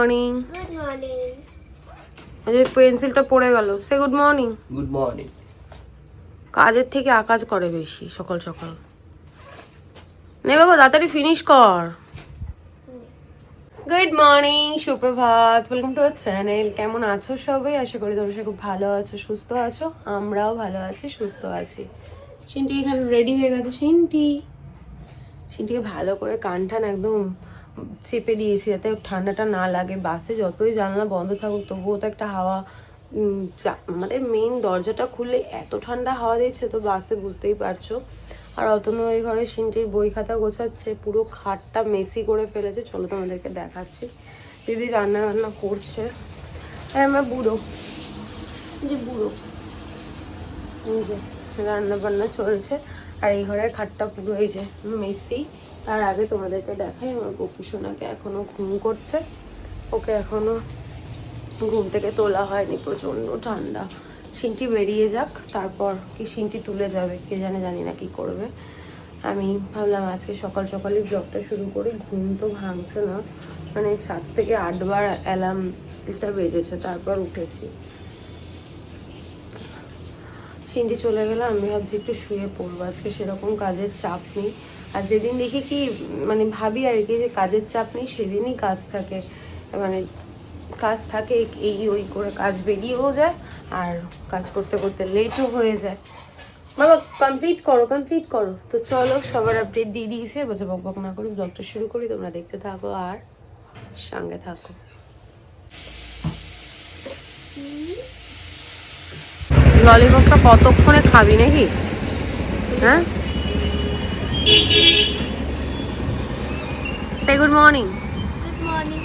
Morning good morning পেন্সিলটা পড়ে গেল। Say good morning good morning কাজের থেকে আকাজ করে বেশি সকাল সকাল। নে বাবা তাড়াতাড়ি ফিনিশ কর। গুড মর্নিং সুপ্রভাত। ওয়েলকাম টু আওয়ার চ্যানেল কেমন আছো সবাই? আশা করি তোমরা সবাই খুব ভালো আছো সুস্থ আছো। আমরাও ভালো আছি সুস্থ আছি। সিনটি এখানে রেডি হয়ে গেছে। সিনটি সিনটিকে ভালো করে কান টান একদম চেপে দিয়েছি যাতে ঠান্ডাটা না লাগে। বাসে যতই জানলা বন্ধ থাকুক, তবুও তো একটা হাওয়া আমাদের মেইন দরজাটা খুললে এত ঠান্ডা হাওয়া দিচ্ছে তো বাসে বুঝতেই পারছ। আর অতনু ওই ঘরে সিনটির বই খাতা গোছাচ্ছে, পুরো খাটটা মেসি করে ফেলেছে। চলো তোমাদেরকে দেখাচ্ছি। দিদি রান্না রান্না করছে। হ্যাঁ আমরা বুড়ো। যে বুড়ো। রান্না বান্না চলছে। আর এই ঘরের খাটটা পুরো এই যে মেসি। তার আগে তোমাদেরকে দেখাই, আমার গপু সোনাকে এখনও ঘুম করছে। ওকে এখনও ঘুম থেকে তোলা হয়নি প্রচণ্ড ঠান্ডা। সিনটি বেরিয়ে যাক, তারপর কি সিনটি তুলে যাবে, কে জানে, জানি না কি করবে। আমি ভাবলাম আজকে সকাল সকালই ব্লগটা শুরু করি, ঘুম তো ভাঙছে না। মানে সাত থেকে আটবার অ্যালার্মটা বেজেছে, তারপর উঠেছি। সিন্ডি চলে গেলে, আমি ভাবছি একটু শুয়ে পড়ব। আজকে সেরকম কাজের চাপ নেই। আর যেদিন দেখি কি মানে ভাবি আর কি যে কাজের চাপ নেই, সেদিনই কাজ থাকে। মানে কাজ থাকে, এই, ওই করে কাজ বেরিয়েও যায় আর কাজ করতে করতে লেটও হয়ে যায়। বাবা কমপ্লিট করো কমপ্লিট করো। তো চলো, সবার আপডেট দিয়ে দিয়েছে। বলছে বক বক না করে ব্লগটা শুরু করি। তোমরা দেখতে থাকো আর সঙ্গে থাকো। ললিপপটা কতক্ষণে খাবি নাকি? হ্যাঁ? Say good morning good morning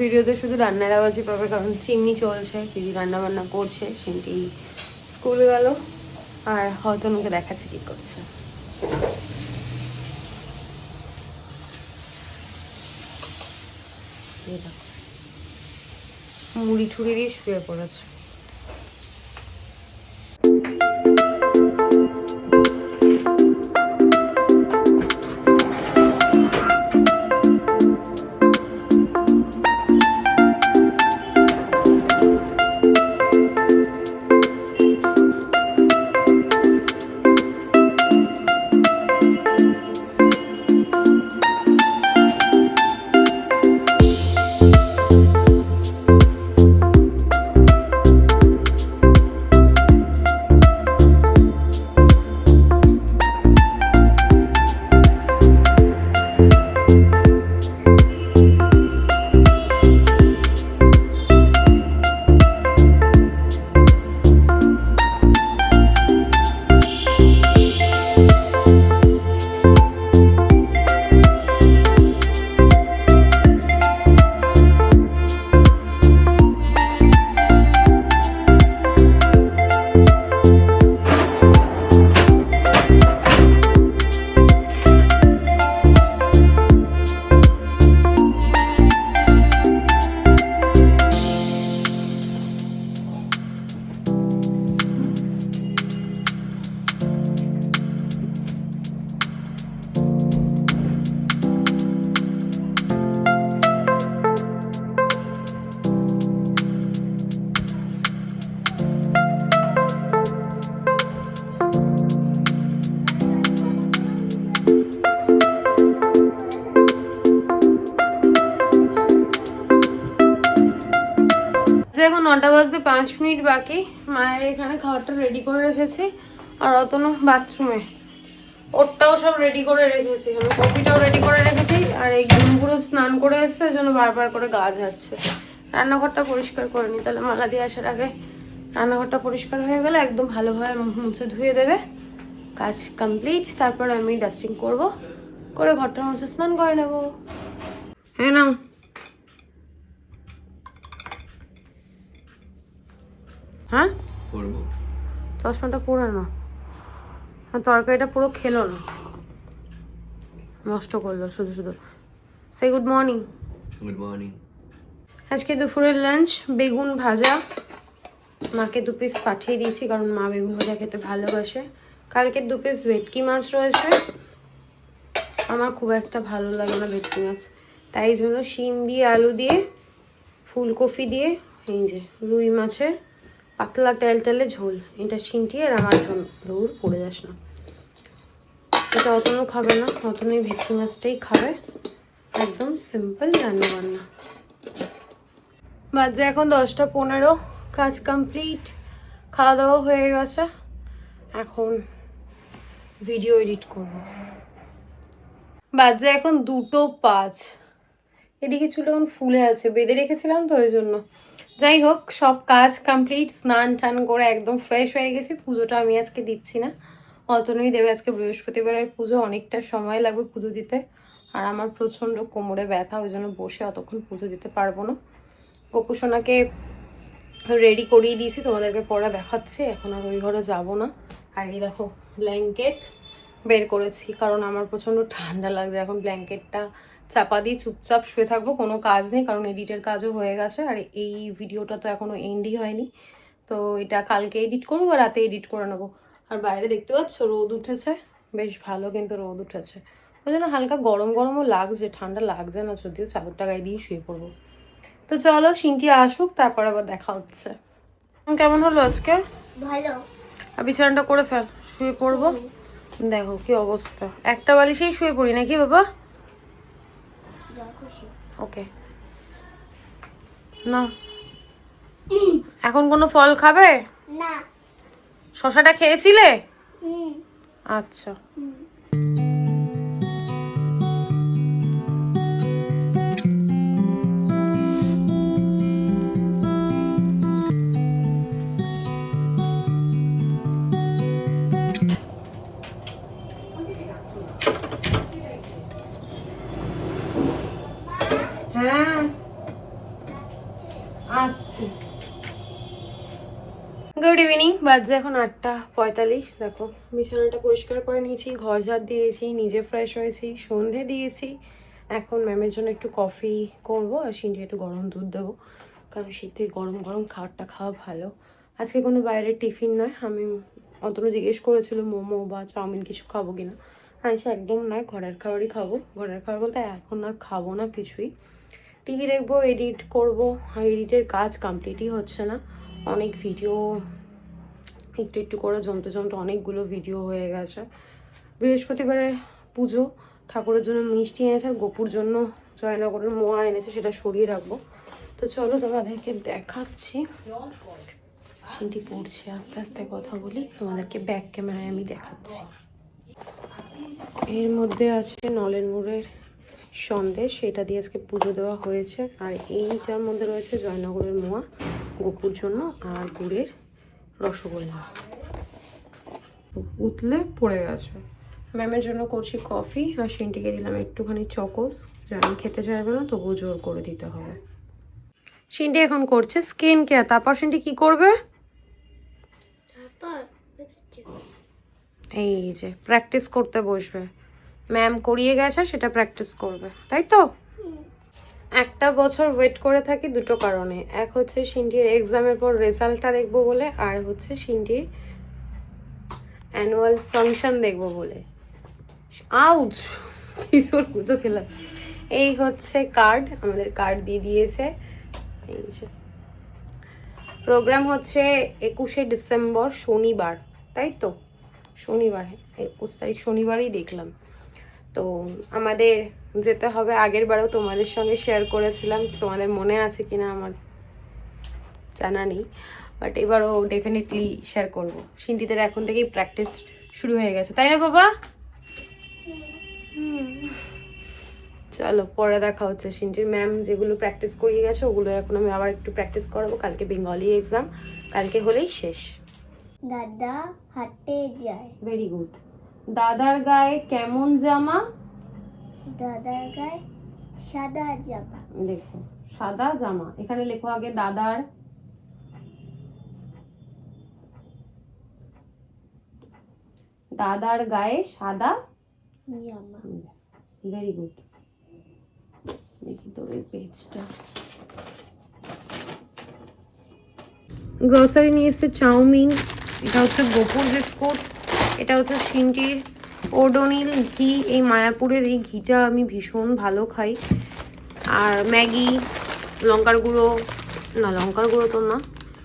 ভিডিওতে শুধু রান্নার আওয়াজই পাবে কারণ চিমনি চলছে দিদি রান্না বান্না করছে সেটি স্কুল গেল আর হয়তো ওকে দেখাচ্ছে কি করছে এই দেখো। মুড়ি ঠুড়ি দিয়ে শুয়ে পড়েছে। এখন নটা বাজতে পাঁচ মিনিট বাকি। মায়ের এখানে খাবারটা রেডি করে রেখেছি, আর অতনু বাথরুমে ওরটাও সব রেডি করে রেখেছি আমি কফিটাও রেডি করে রেখেছি, আর এই গুনগুলো স্নান করে এসছে জন্য বারবার করে গা ঝাড়ছে। রান্নাঘরটা পরিষ্কার করে নি, তাহলে মালা দিয়ে আসার আগে রান্নাঘরটা পরিষ্কার হয়ে গেলে একদম ভালোভাবে মুছে ধুয়ে দেবে। কাজ কমপ্লিট তারপর আমি ডাস্টিং করব, করে ঘরটার মুছে স্নান করে নেব। হ্যাঁ না হ্যাঁ? চশমাটা পুরানো আর তরকারিটা পুরো খেলো না। নষ্ট করল শুধু শুধু। Say good morning good morning আজকে দুপুরের লাঞ্চ বেগুন ভাজা। মাকে দু পিস পাঠিয়ে দিয়েছি কারণ মা বেগুন ভাজা খেতে ভালোবাসে। কালকে দু পিস ভেটকি মাছ রয়েছে। আমার খুব একটা ভালো লাগে না ভেটকি মাছ। তাই জন্য শিম দিয়ে আলু দিয়ে ফুলকপি দিয়ে এই যে রুই মাছের পাতলা টেল টেলে ঝোল। এটা ছিনটি আর আমার দৌড় পড়ে যাস না। এটা অতনও খাবে না। অতনই ভেটকি মাছটাই খাবে। একদম সিম্পল রান্না বান্না। বাজে এখন দশটা পনেরো। কাজ কমপ্লিট খাওয়া দাওয়া হয়ে গেছে। এখন ভিডিও এডিট করব। বাজে এখন দুটো পাঁচ। এদিকে চুল এখন ফুলে আছে, বেঁধে রেখেছিলাম তো ওই জন্য। যাই হোক, সব কাজ কমপ্লিট স্নান টান করে একদম ফ্রেশ হয়ে গেছি, পুজোটা আমি আজকে দিচ্ছি না। অতনুই দেবে আজকে বৃহস্পতিবারের পুজো, অনেকটা সময় লাগবে পুজো দিতে। আর আমার প্রচণ্ড কোমরে ব্যথা, ওই জন্য বসে অতক্ষণ পুজো দিতে পারব না। গোপুসোনাকে রেডি করিয়ে দিয়েছি, তোমাদেরকে পরে দেখাচ্ছি, এখন আর ওই ঘরে যাব না। আর এই দেখো ব্ল্যাঙ্কেট বের করেছি কারণ আমার প্রচণ্ড ঠান্ডা লাগছে। এখন ব্ল্যাঙ্কেটটা চাপা দিয়ে চুপচাপ শুয়ে থাকব কোনো কাজ নেই কারণ এডিটের কাজও হয়ে গেছে। আর এই ভিডিওটা তো এখনও এন্ডই হয়নি। তো এটা কালকে এডিট করব বা রাতে এডিট করে নেব। আর বাইরে দেখতে পাচ্ছ রোদ উঠেছে। বেশ ভালো কিন্তু রোদ উঠেছে। ওই জন্য হালকা গরম গরমও লাগছে ঠান্ডা লাগছে না যদিও চাদরটা গায়ে দিয়ে শুয়ে পড়ব। তো চলো সিনটি আসুক তারপর আবার দেখা হচ্ছে। কেমন হলো আজকে? ভালো। আর বিছানাটা করে ফেল শুয়ে পড়ব? দেখো কি অবস্থা? একটা বালিশেই শুয়ে পড়ি নাকি বাবা? ওকে। না। এখন কোনো ফল খাবে? না। শশাটা খেয়েছিলে? আচ্ছা। বাজে এখন আটটা পঁয়তাল্লিশ, দেখো। বিছানাটা পরিষ্কার করে নিয়েছি, ঘর ঝাড় দিয়েছি, নিজে ফ্রেশ হয়েছি, সন্ধে দিয়েছি। এখন ম্যামের জন্য একটু কফি করব আর সিন্ডি একটু গরম দুধ দেবো। কারণ শীতে গরম গরম খাবারটা খাওয়া ভালো। আজকে কোনো বাইরের টিফিন নয়, আমি অতটা জিজ্ঞেস করেছিল, মোমো বা চাউমিন কিছু খাব কিনা? আমি সে একদম নয়, ঘরের খাবারই খাব। ঘরের খাবার বলতে এখন আর খাব না কিছুই। টিভি দেখব এডিট করব। এডিটের কাজ কমপ্লিটই হচ্ছে না। অনেক ভিডিও একটু একটু করে জমতে জমতে অনেকগুলো ভিডিও হয়ে গেছে। বৃহস্পতিবারের পুজো, ঠাকুরের জন্য মিষ্টি এনেছে, আর গোপুর জন্য জয়নগরের মোয়া এনেছে, সেটা সরিয়ে রাখব। তো চলো তোমাদেরকে দেখাচ্ছি। সেটি পড়ছে, আস্তে আস্তে কথা বলি, তোমাদেরকে ব্যাক ক্যামেরায় আমি দেখাচ্ছি। এর মধ্যে আছে নলেন গুড়ের সন্দেশ, সেটা দিয়ে আজকে পুজো দেওয়া হয়েছে। আর এইটার মধ্যে রয়েছে জয়নগরের মোয়া, গোপুর জন্য আর গুড়ের রসগোল্লা। উতলে পড়ে গেছে। ম্যামের জন্য করছি কফি আর সিনটিকে দিলাম একটুখানি চকোস। জানি খেতে চাইবে না তবুও জোর করে দিতে হবে। সিনটি এখন করছে স্কিন কেয়ার। তারপর সিনটি কি করবে? এই যে প্র্যাকটিস করতে বসবে। ম্যাম করিয়ে গেছে সেটা প্র্যাকটিস করবে। তাই তো? একটা বছর ওয়েট করে থাকি দুটো কারণে। এক হচ্ছে সিন্ডির এক্সামের পর রেজাল্টটা দেখব বলে, আর হচ্ছে সিন্ডির অ্যানুয়াল ফাংশন দেখব বলে। আউচ কিছুর পুজো খেলাম। এই হচ্ছে কার্ড আমাদের কার্ড দিয়ে দিয়েছে। এই যে। প্রোগ্রাম হচ্ছে একুশে ডিসেম্বর, শনিবার, তাই তো? শনিবার, একুশ তারিখ শনিবারই দেখলাম। তো আমাদের যেতে হবে। আগের বারও তোমাদের সঙ্গে শেয়ার করেছিলাম। তোমাদের মনে আছে কিনা আমার জানা নেই। বাট এবারও ডেফিনেটলি শেয়ার করব। সিন্ডিদের এখন থেকেই প্র্যাকটিস শুরু হয়ে গেছে। তাই না বাবা? চলো পরে দেখা হচ্ছে। সিন্টির ম্যাম যেগুলো প্র্যাকটিস করিয়ে গেছে ওগুলো এখন আমি আবার একটু প্র্যাকটিস করাবো। কালকে বেঙ্গলি এক্সাম কালকে হলেই শেষ। দাদা হাঁটতে যায়। ভেরি গুড দাদার গায়ে কেমন জামা? দাদার গায়ে সাদা জামা। দেখো সাদা জামা। এখানে লেখো আগে দাদার। দাদার গায়ে সাদা জামা। ভেরি গুড দেখি তোর এই পেজটা। গ্রসারি নিয়ে এসছে চাউমিন। এটা হচ্ছে গোপুর বিস্কুট। এটা হচ্ছে সিন্টির ওডোনিল ঘি, এই মায়াপুরের এই ঘিটা আমি ভীষণ ভালো খাই। আর ম্যাগি, লঙ্কার গুঁড়ো, না, লঙ্কার গুঁড়ো তো না,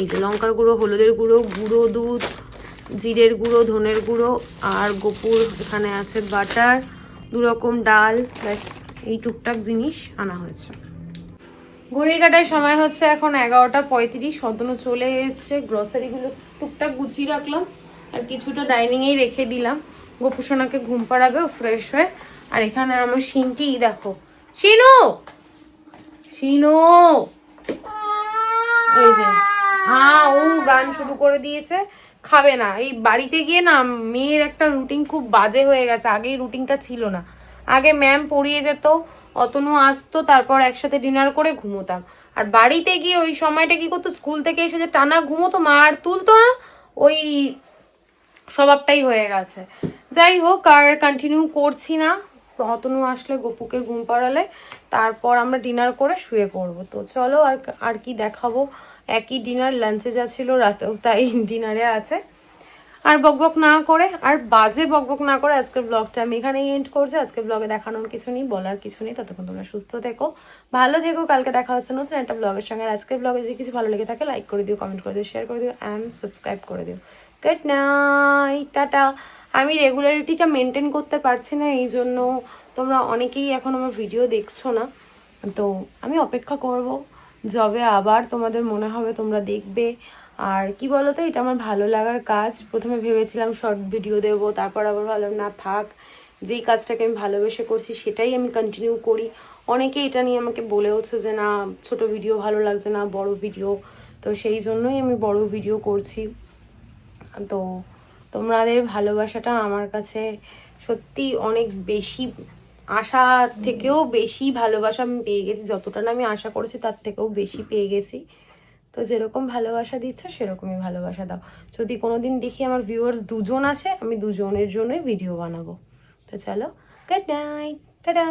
এই যে লঙ্কার গুঁড়ো, হলুদের গুঁড়ো গুঁড়ো দুধ, জিরের গুঁড়ো, ধনের গুঁড়ো, আর গোপুর এখানে আছে বাটার দু রকম ডাল, ব্যাস, এই টুকটাক জিনিস আনা হয়েছে। ঘড়ি কাটার সময় হচ্ছে এখন এগারোটা পঁয়ত্রিশ অতনু চলে এসছে। গ্রসারিগুলো টুকটাক গুছিয়ে রাখলাম, আর কিছুটা ডাইনিংয়েই রেখে দিলাম। গোপুসোনাকে ঘুম পাড়াবে, ও ফ্রেশ হয়ে, আর এখানে আমার শিনটি, দেখো। শিনু! শিনু! এই যে হ্যাঁ ও গান শুরু করে দিয়েছে, খাবে না। এই বাড়িতে গিয়ে না, মেয়ের একটা রুটিন খুব বাজে হয়ে গেছে আগে রুটিনটা ছিল না। আগে ম্যাম পড়িয়ে যেত, অতনু আসতো, তারপর একসাথে ডিনার করে ঘুমোতাম। আর বাড়িতে গিয়ে ওই সময়টা কি করতো, স্কুল থেকে এসে যে টানা ঘুমোতো, মা আর তুলতো না, ওই স্বভাবটাই হয়ে গেছে। যাই হোক, আর কন্টিনিউ করছি না। অতনু আসলে গপুকে ঘুম পাড়ালে, তারপর আমরা ডিনার করে শুয়ে পড়ব। তো চলো, আর আর কি দেখাবো? একই ডিনার লাঞ্চে যা ছিল রাতেও তাই ডিনারে আছে। আর বকবক না করে, আর বাজে বকবক না করে আজকের ব্লগটা আমি এখানেই এন্ড করছি। আজকের ব্লগে দেখানোর কিছু নেই, বলার কিছু নেই। ততক্ষণ তোমরা সুস্থ থেকো, ভালো থেকো। কালকে দেখা হচ্ছে নতুন একটা ব্লগের সঙ্গে। আজকের ব্লগে যদি কিছু ভালো লেগে থাকে লাইক করে দিও কমেন্ট করে দিও শেয়ার করে দিও অ্যান্ড সাবস্ক্রাইব করে দিও। Good night tata. আমি রেগুলারিটিটা মেনটেন করতে পারছি না, এই জন্য তোমরা অনেকেই এখন আমার ভিডিও দেখছ না। তো আমি অপেক্ষা করব যবে আবার তোমাদের মনে হবে তোমরা দেখবে। আর কি বলো তো এটা আমার ভালো লাগার কাজ। প্রথমে ভেবেছিলাম শর্ট ভিডিও দেবো, তারপর আবার ভাবলাম, না, থাক। যেই কাজটাকে আমি ভালোবেসে করছি, সেটাই আমি কন্টিনিউ করি। অনেকে এটা নিয়ে আমাকে বলেওছো যে, না, ছোট ভিডিও ভালো লাগছে না, বড় ভিডিও তো সেই জন্যই আমি বড় ভিডিও করছি। তো তোমাদের ভালোবাসাটা আমার কাছে সত্যি অনেক বেশি আশার থেকেও বেশি ভালোবাসা আমি পেয়ে গেছি। যতটা না আমি আশা করেছি তার থেকেও বেশি পেয়ে গেছি। তো যেরকম ভালোবাসা দিচ্ছ, সেরকমই ভালোবাসা দাও। যদি কোনো দিন দেখি আমার ভিউয়ার্স দুজন আছে, আমি দুজনের জন্যই ভিডিও বানাবো। তো চলো গুড নাইট টাটা